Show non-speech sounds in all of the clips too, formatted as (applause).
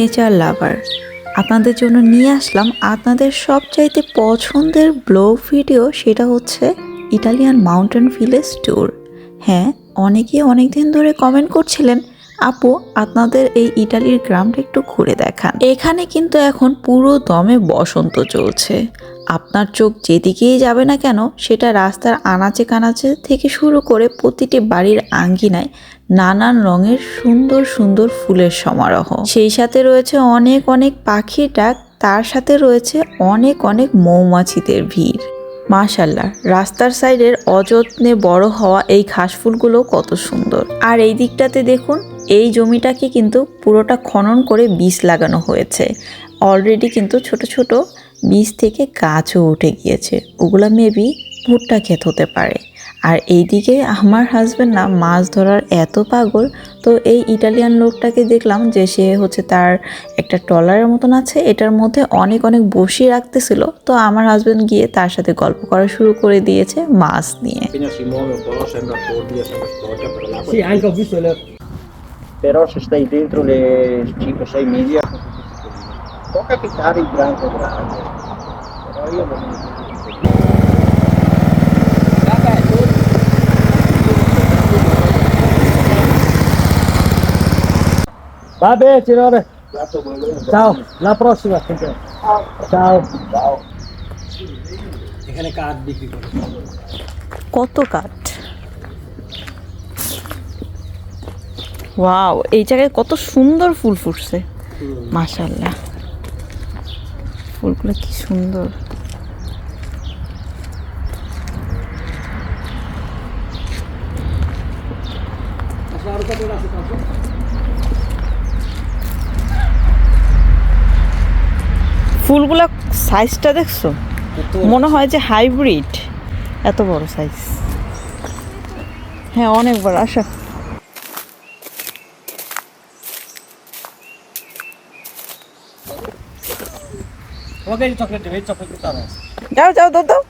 Nature লাভার। আপনাদের জন্য নিয়ে আসলাম আপনাদের সবচাইতে পছন্দের ব্লগ ভিডিও, সেটা হচ্ছে ইটালিয়ান মাউন্টেন ভিলেজ ট্যুর। হ্যাঁ অনেকে অনেক দিন ধরে কমেন্ট করছিলেন, আপু, আপনাদের এই ইটালির গ্রামটা একটু ঘুরে দেখান। এখানে কিন্তু এখন পুরো দমে বসন্ত চলছে। আপনার চোখ যেদিকেই যাবে না কেন, সেটা রাস্তার আনাচে কানাচে থেকে শুরু করে প্রতিটি বাড়ির আঙ্গিনায় নানান রঙের সুন্দর সুন্দর ফুলের সমারোহ। সেই সাথে রয়েছে অনেক অনেক পাখির ডাক, তার সাথে রয়েছে অনেক অনেক মৌমাছিদের ভিড়। মাশাল্লাহ রাস্তার সাইডের অযত্নে বড় হওয়া এই ঘাস ফুলগুলো কত সুন্দর। আর এই দিকটাতে দেখুন, এই জমিটাকে কিন্তু পুরোটা খনন করে বীজ লাগানো হয়েছে। অলরেডি কিন্তু ছোট ছোট বীজ থেকে গাছও উঠে গিয়েছে। ওগুলা মেবি ভুট্টা ক্ষেত হতে পারে। আর এইদিকে আমার হাজব্যান্ড না মাছ ধরার এত পাগল তো এই ইটালিয়ান লোকটাকে দেখলাম যে সে হচ্ছে তার একটা ট্রলারের মতন আছে এটার মধ্যে অনেক অনেক বসিয়ে রাখতেছিল। তো আমার হাজবেন্ড গিয়ে তার সাথে গল্প করা শুরু করে দিয়েছে মাছ নিয়ে। Va bene, signore. Ciao, la prossima. Ciao. Ciao. এখানে কাঠ বিক্রি করে কত কাঠ ওয়াও এই জায়গায় কত সুন্দর ফুল ফুটছে মাশাল্লাহ ফুলগুলো কি সুন্দর আরও কত আছে ফুলগুলা সাইজটা দেখছ? মনে হয় যে হাইব্রিড এত বড় সাইজ হ্যাঁ অনেক বড় আসা। যাও যাও দাও।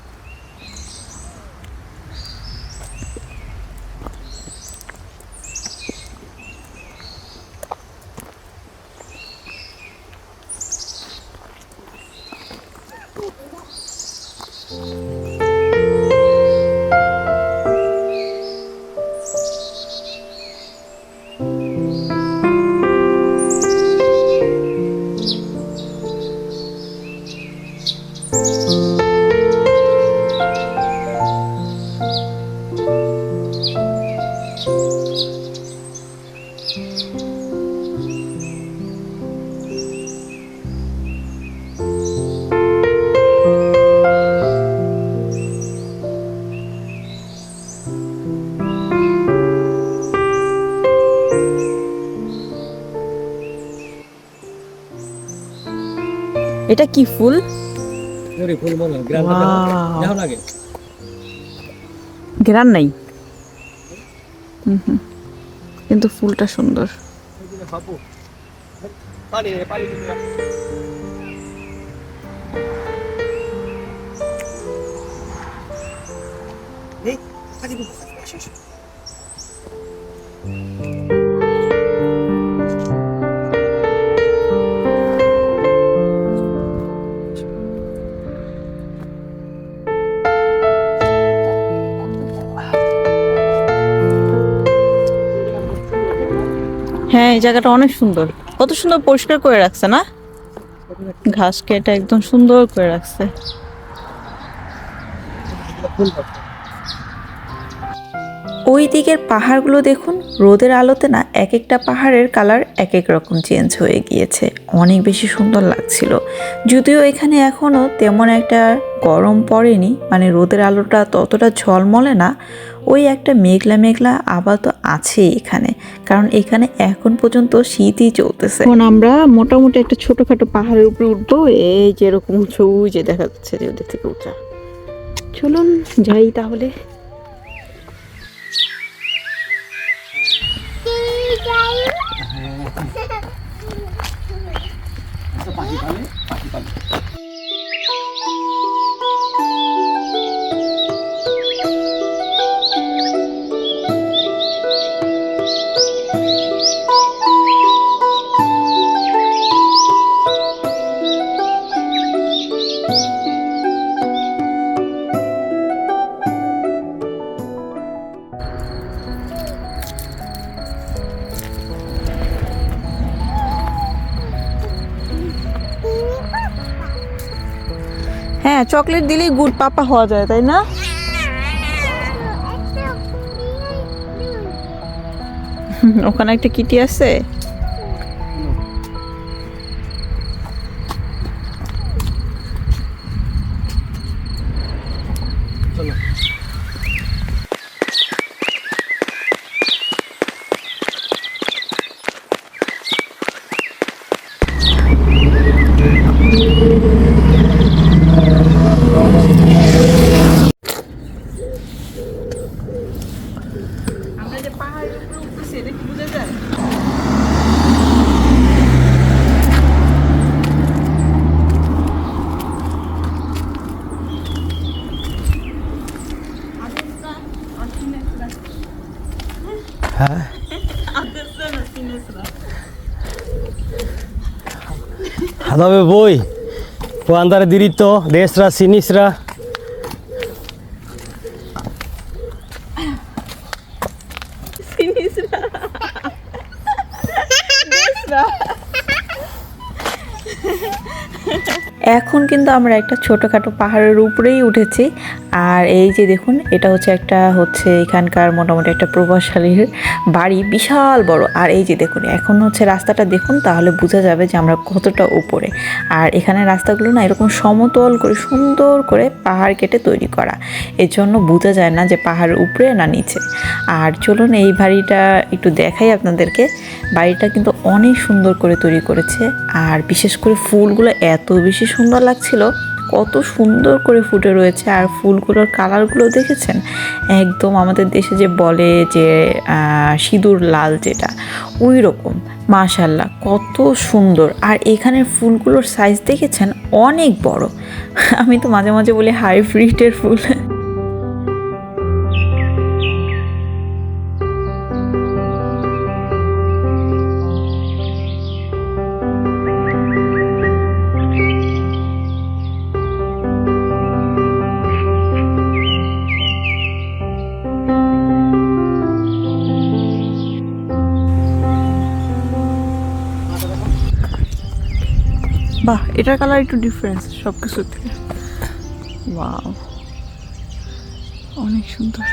এটা কি ফুল? ওরে ফুল গ্রামটা Wow. দেখো লাগে ঘেরান নাই? হুম হুম। কিন্তু ফুলটা সুন্দর। বাবু পানি পানি। এই হ্যাঁ এই জায়গাটা অনেক সুন্দর। কত সুন্দর পরিষ্কার করে রাখছে না? ঘাস কেটে একদম সুন্দর করে রাখছে। ওই দিকের পাহাড়গুলো দেখুন, রোদের আলোতে না এক একটা পাহাড়ের কালার এক এক রকম চেঞ্জ হয়ে গিয়েছে। অনেক বেশি সুন্দর লাগছিল। যদিও এখানে এখনও তেমন একটা গরম পড়েনি মানে রোদের আলোটা ততটা ঝলমলে না ওই একটা মেঘলা মেঘলা আবার তো আছেই এখানে কারণ এখানে এখন পর্যন্ত শীতই চলতেছে। এখন আমরা মোটামুটি একটা ছোটখাটো পাহাড়ের উপরে উঠবো এই যেরকম উঁচু যে দেখা যাচ্ছে যে ওদের থেকে উঁচা। চলুন যাই তাহলে। পাখি পালে পাখি পালে। চকলেট দিলেই গুড পাপা হওয়া যায় তাই না? ওখানে একটা কিটি আছে? কি বোঝা যায় হ্যাঁ Hadabe boy, può andare 나. (laughs) এখন কিন্তু আমরা একটা ছোটোখাটো পাহাড়ের উপরেই উঠেছি। আর এই যে দেখুন, এটা হচ্ছে একটা হচ্ছে এখানকার মোটামুটি একটা প্রভাবশালীর বাড়ি, বিশাল বড়। আর এই যে দেখুন, এখন হচ্ছে রাস্তাটা দেখুন, তাহলে বোঝা যাবে যে আমরা কতটা উপরে। আর এখানে রাস্তাগুলো না এরকম সমতল করে, সুন্দর করে পাহাড় কেটে তৈরি করা। এর জন্য বোঝা যায় না যে পাহাড়ের উপরে না নিচে। আর চলুন, এই বাড়িটা একটু দেখাই আপনাদেরকে। বাড়িটা কিন্তু অনেক সুন্দর করে তৈরি করেছে। আর বিশেষ করে ফুলগুলো এত বেশি সুন্দর লাগছিল, কত সুন্দর করে ফুটে রয়েছে। আর ফুলগুলোর কালারগুলো দেখেছেন? একদম আমাদের দেশে যে বলে যে সিঁদুর লাল যেটা ওই রকম মাশাল্লাহ কত সুন্দর। আর এখানের ফুলগুলোর সাইজ দেখেছেন? অনেক বড়। আমি তো মাঝে মাঝে বলি হাইব্রিডের ফুল। এটার কালার একটু ডিফারেন্স সব কিছুর থেকে। ওয়াও অনেক সুন্দর।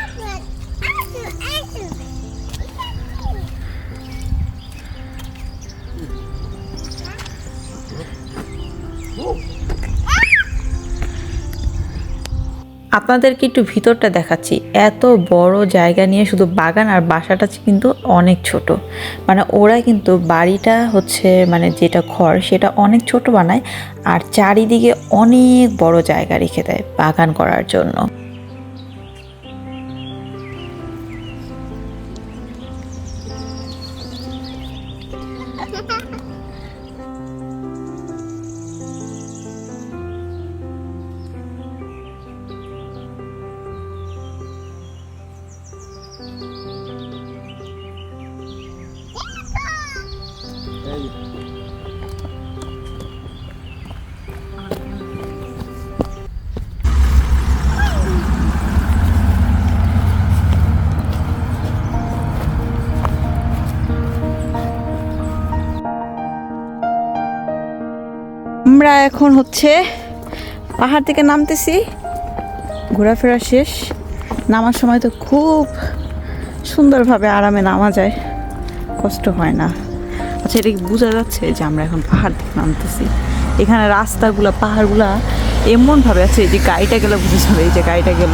আপনাদেরকে একটু ভিতরটা দেখাচ্ছি। এত বড় জায়গা নিয়ে শুধু বাগান আর বাসাটা কিন্তু অনেক ছোট। মানে ওরা কিন্তু বাড়িটা হচ্ছে মানে যেটা ঘর সেটা অনেক ছোট বানায় আর চারিদিকে অনেক বড় জায়গা রেখে দেয় বাগান করার জন্য। আমরা এখন হচ্ছে পাহাড় থেকে নামতেছি। ঘোরাফেরা শেষ। নামার সময় তো খুব সুন্দরভাবে আরামে নামা যায়। কষ্ট হয় না। আচ্ছা এটা বোঝা যাচ্ছে যে আমরা এখন পাহাড় থেকে নামতেছি? এখানে রাস্তাগুলো, পাহাড়গুলা এমনভাবে আছে যে গাড়িটা গেলে বুঝে যাবে এই যে গাড়িটা গেল।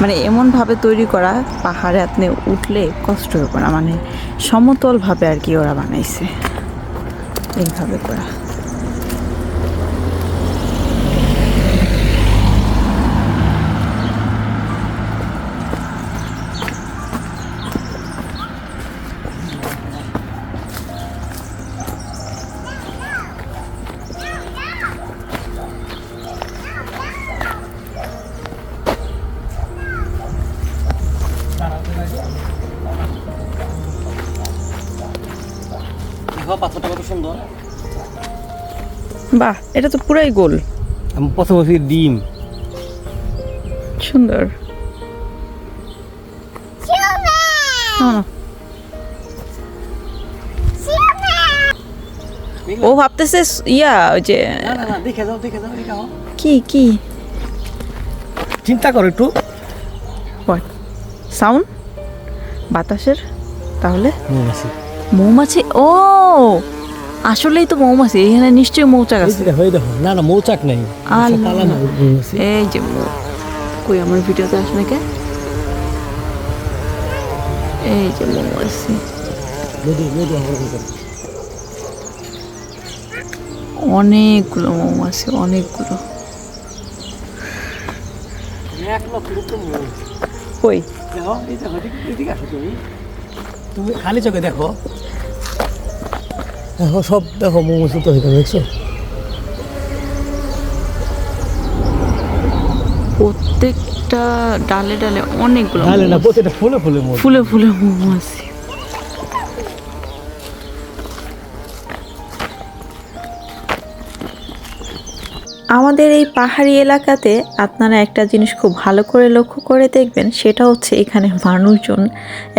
মানে এমনভাবে তৈরি করা পাহাড়ে আপনি উঠলে কষ্ট হবে না। মানে সমতলভাবে আর কি ওরা বানাইছে। এইভাবে করা। বাহ এটা তো পুরাই গোল। প্রথম হচ্ছে ডিম। সুন্দর। হ্যাঁ ও ভাবতেছে ইয়া ওই যে দেখে যাও দেখে যাও কি কি? চিন্তা করো একটু। সাউন্ড বাতাসের? তাহলে? মৌমাছি মৌমাছি ও! আসলেই তো মৌমাছি এখানে নিশ্চয়ই মৌচাক আছে। হয়ে দেখো না না মৌচাক নাই। না মৌমাছি এই যে মৌ- কই আমার ভিডিওতে আসবে কে? এই যে মৌমাছি। অনেকগুলো মৌমাছি অনেকগুলো। কই? তুমি খালি চোখে দেখো। দেখো সব দেখো মৌমাছি তো হয়ে দেখছ? প্রত্যেকটা ডালে ডালে অনেকগুলো তাহলে না। প্রতিটা ফুলে ফুলে মৌ ফুলে ফুলে মৌমাছি। আমাদের এই পাহাড়ি এলাকাতে আপনারা একটা জিনিস খুব ভালো করে লক্ষ্য করে দেখবেন সেটা হচ্ছে এখানে মানুষজন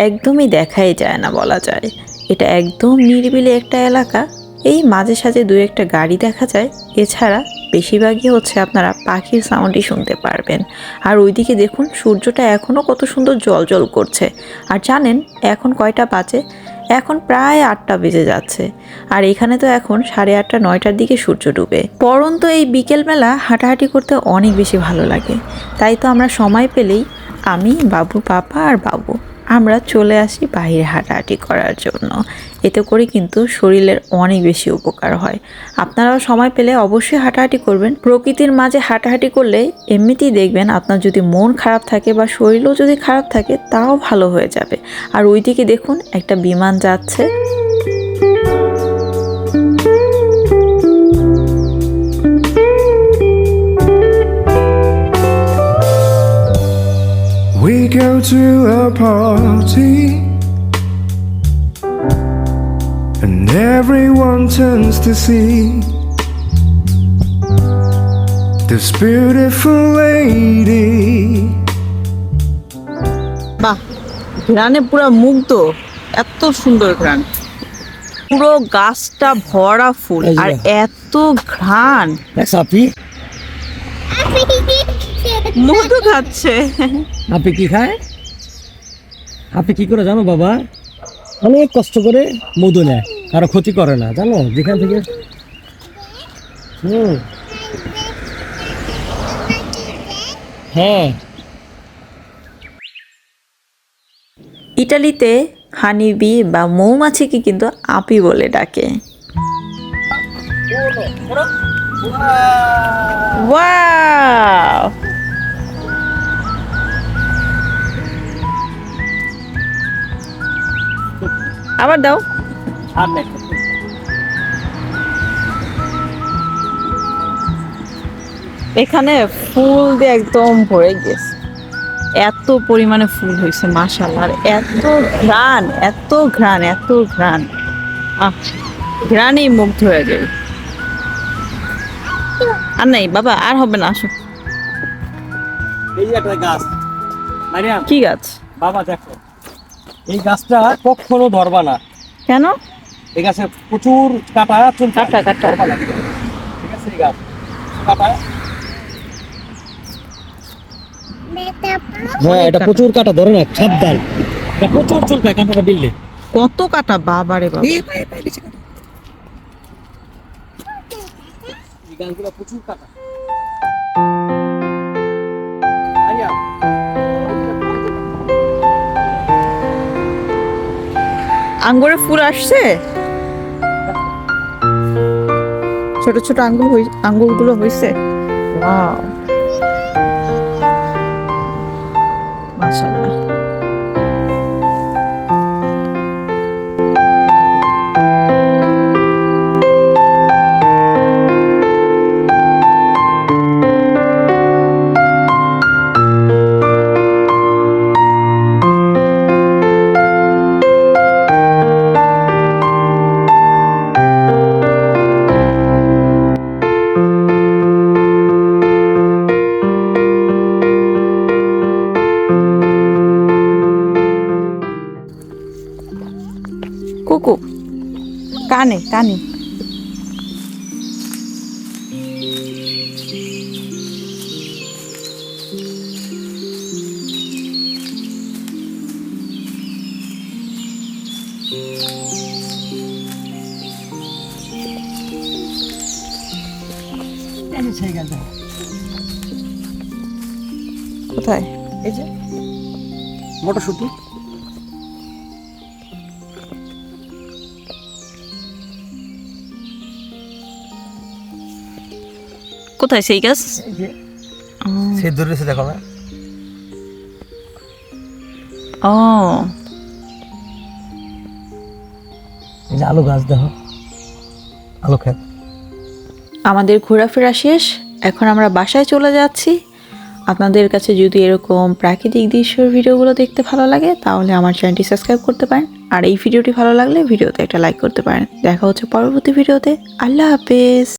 একদমই দেখাই যায় না বলা যায়। এটা একদম নিরিবিলি একটা এলাকা। এই মাঝে সাঝে দু একটা গাড়ি দেখা যায়। এছাড়া বেশিরভাগই হচ্ছে আপনারা পাখির সাউন্ডই শুনতে পারবেন। আর ওইদিকে দেখুন, সূর্যটা এখনও কত সুন্দর জল জল করছে। আর জানেন, এখন কয়টা বাজে? এখন প্রায় আটটা বেজে যাচ্ছে। আর এখানে তো এখন সাড়ে আটটা, নয়টার দিকে সূর্য ডুবে। পরন্ত এই বিকেলবেলা হাঁটাহাঁটি করতে অনেক বেশি ভালো লাগে। তাই তো আমরা সময় পেলেই আমি, বাবু, পাপা আর বাবু। আমরা চলে আসি বাইরে হাঁটাহাঁটি করার জন্য। এতে করে কিন্তু শরীরের অনেক বেশি উপকার হয়। আপনারাও সময় পেলে অবশ্যই হাঁটাহাঁটি করবেন। প্রকৃতির মাঝে হাঁটাহাঁটি করলে এমনিতেই দেখবেন আপনার যদি মন খারাপ থাকে বা শরীরও যদি খারাপ থাকে, তাও ভালো হয়ে যাবে। আর ওইদিকে দেখুন, একটা বিমান যাচ্ছে। We go to a party and everyone turns to see this beautiful lady. বাহ ঘ্রাণে পুরো মুগ্ধ এত সুন্দর ঘ্রাণ পুরো গাছটা ভরা ফুল আর এত ঘ্রাণ আপনি মধু খাচ্ছে। আপনি কি খায়? আপনি কি করে জানো বাবা? অনেক কষ্ট করে মধু নেয় কারও ক্ষতি করে না জানো? যেখান থেকে হুম। হ্যাঁ। ইটালিতে হানিবি বা মৌমাছিকে কিন্তু আপি বলে ডাকে। ওয়াও! আবার দাও। এখানে ফুল দিয়ে একদম ভরে গেছে। এত পরিমাণে ফুল হয়েছে মাশাল্লাহ আর এত ঘ্রাণ এত ঘ্রাণ এত ঘ্রাণ। ঘ্রাণেই মুগ্ধ হয়ে যাবে আর নাই বাবা আর হবে না আসো। এই একটা গাছ। কি গাছ? বাবা দেখো। এই গাছটা কখনো ধরবা না। কেন? এই গাছে প্রচুর কাটা চুল কাটা, কাটা। ঠিক আছে এই গাছ। কাটা। হ্যাঁ এটা প্রচুর কাটা ধরে না সাবধান। এটা প্রচুর চুল পায় কাঁটাটা বিললে কত কাটা বাবা। রে বাবা এই গাছগুলো প্রচুর কাটা। আইয়া আঙ্গুরে ফুল আসছে? ছোট ছোট আঙ্গুর আঙ্গুরগুলো হয়েছে মাশাআল্লাহ। কোথায়? সেই গাছ? সে দূরে দেখো না। ও। এই যে আলু গাছ দেখো। আলু খেত আমাদের ঘোরাফেরা শেষ। এখন আমরা বাসায় চলে যাচ্ছি। আপনাদের কাছে যদি এরকম প্রাকৃতিক দৃশ্যের ভিডিওগুলো দেখতে ভালো লাগে তাহলে আমার চ্যানেলটি সাবস্ক্রাইব করতে পারেন। আর এই ভিডিওটি ভালো লাগলে ভিডিওতে একটা লাইক করতে পারেন। দেখা হচ্ছে পরবর্তী ভিডিওতে। আল্লাহ হাফেজ।